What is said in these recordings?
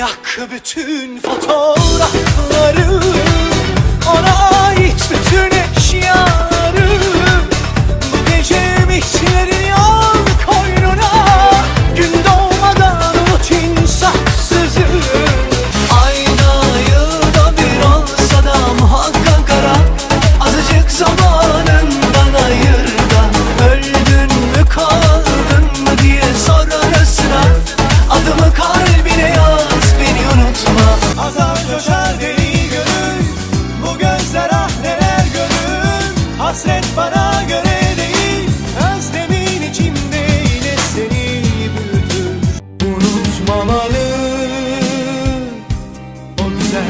Yak bütün fotoğrafları. Ona ait bütün eşyaları.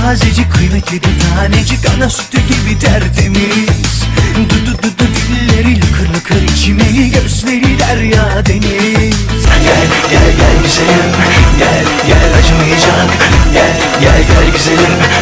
tazecik kıymetli bir tanecik. Ana sütü gibi tertemiz. Du du du du dilleri lıkır lıkır içimeli gözleri derya deniz. Gel gel gel güzelim. Gel gel acımayacak. Gel gel gel güzelim.